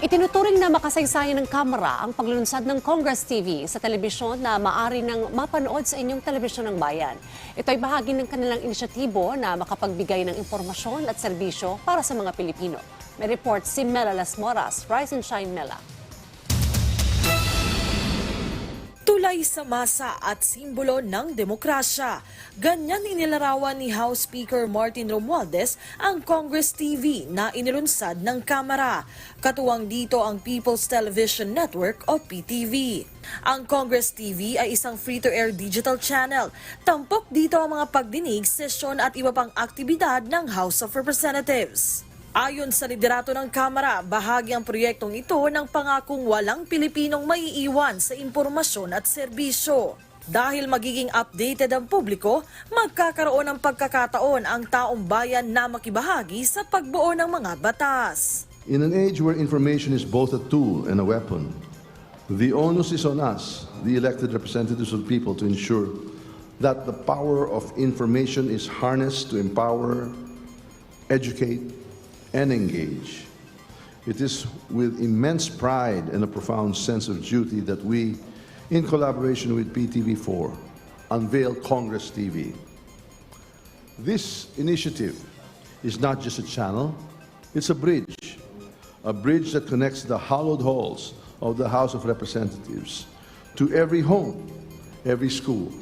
Itinuturing na makasaysayan ng kamera ang paglunsad ng Congress TV sa telebisyon na maari nang mapanood sa inyong telebisyon ng bayan. Ito ay bahagi ng kanilang inisyatibo na makapagbigay ng impormasyon at serbisyo para sa mga Pilipino. May report si Mela Las Moras. Rise and shine, Mela. Tulay sa masa at simbolo ng demokrasya. Ganyan inilarawan ni House Speaker Martin Romualdez ang Congress TV na inilunsad ng Kamara. Katuwang dito ang People's Television Network o PTV. Ang Congress TV ay isang free-to-air digital channel. Tampok dito ang mga pagdinig, sesyon at iba pang aktibidad ng House of Representatives. Ayon sa liderato ng Kamara, bahagi ang proyektong ito ng pangakong walang Pilipinong maiiwan sa impormasyon at serbisyo. Dahil magiging updated ang publiko, magkakaroon ng pagkakataon ang taong bayan na makibahagi sa pagbuo ng mga batas. In an age where information is both a tool and a weapon, the onus is on us, the elected representatives of the people, to ensure that the power of information is harnessed to empower, educate, and engage. It is with immense pride and a profound sense of duty that we, in collaboration with PTV4, unveil Congress TV. This initiative is not just a channel, it's a bridge. A bridge that connects the hallowed halls of the House of Representatives to every home, every school,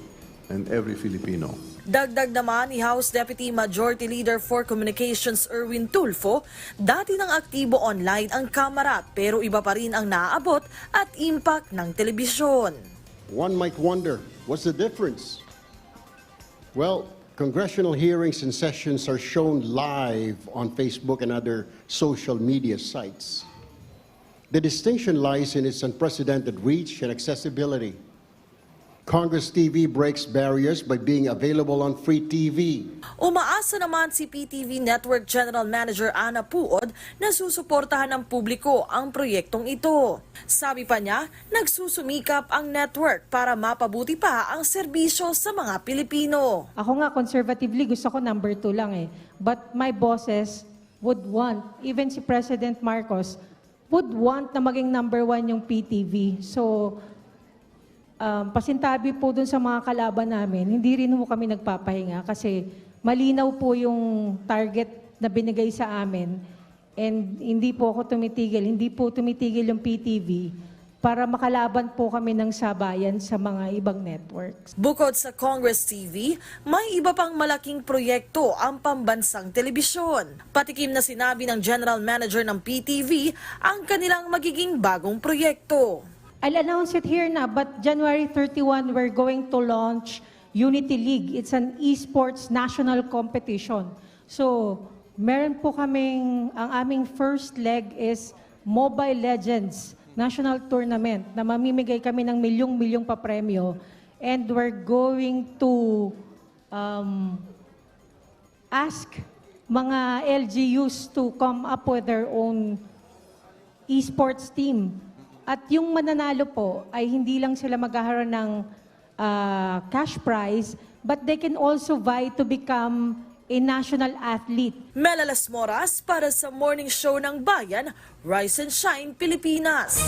and every Filipino. Dagdag naman ni House Deputy Majority Leader for Communications Erwin Tulfo, dati nang aktibo online ang kamera pero iba pa rin ang naaabot at impact ng telebisyon. One might wonder, what's the difference? Well, congressional hearings and sessions are shown live on Facebook and other social media sites. The distinction lies in its unprecedented reach and accessibility. Congress TV breaks barriers by being available on free TV. Umaasa naman si PTV Network General Manager Ana Puod na susuportahan ng publiko ang proyektong ito. Sabi pa niya, nagsusumikap ang network para mapabuti pa ang serbisyo sa mga Pilipino. Ako nga, conservatively, gusto ko number two lang eh. But my bosses would want, even si President Marcos, would want na maging number one yung PTV. So, um, pasintabi po dun sa mga kalaban namin, hindi rin po kami nagpapahinga kasi malinaw po yung target na binigay sa amin. And hindi po ako tumitigil, hindi po tumitigil yung PTV para makalaban po kami ng sabayan sa mga ibang networks. Bukod sa Congress TV, may iba pang malaking proyekto ang pambansang telebisyon. Patikim na sinabi ng General Manager ng PTV ang kanilang magiging bagong proyekto. I'll announce it here na, but January 31, we're going to launch Unity League. It's an esports national competition. So, meron po kaming, ang aming first leg is Mobile Legends National Tournament na mamimigay kami ng milyong-milyong papremyo. And we're going to um, ask mga LGUs to come up with their own esports team. At yung mananalo po ay hindi lang sila magkakaroon ng ah, cash prize, but they can also vie to become a national athlete. Melalas Moras para sa Morning Show ng Bayan, Rise and Shine Pilipinas.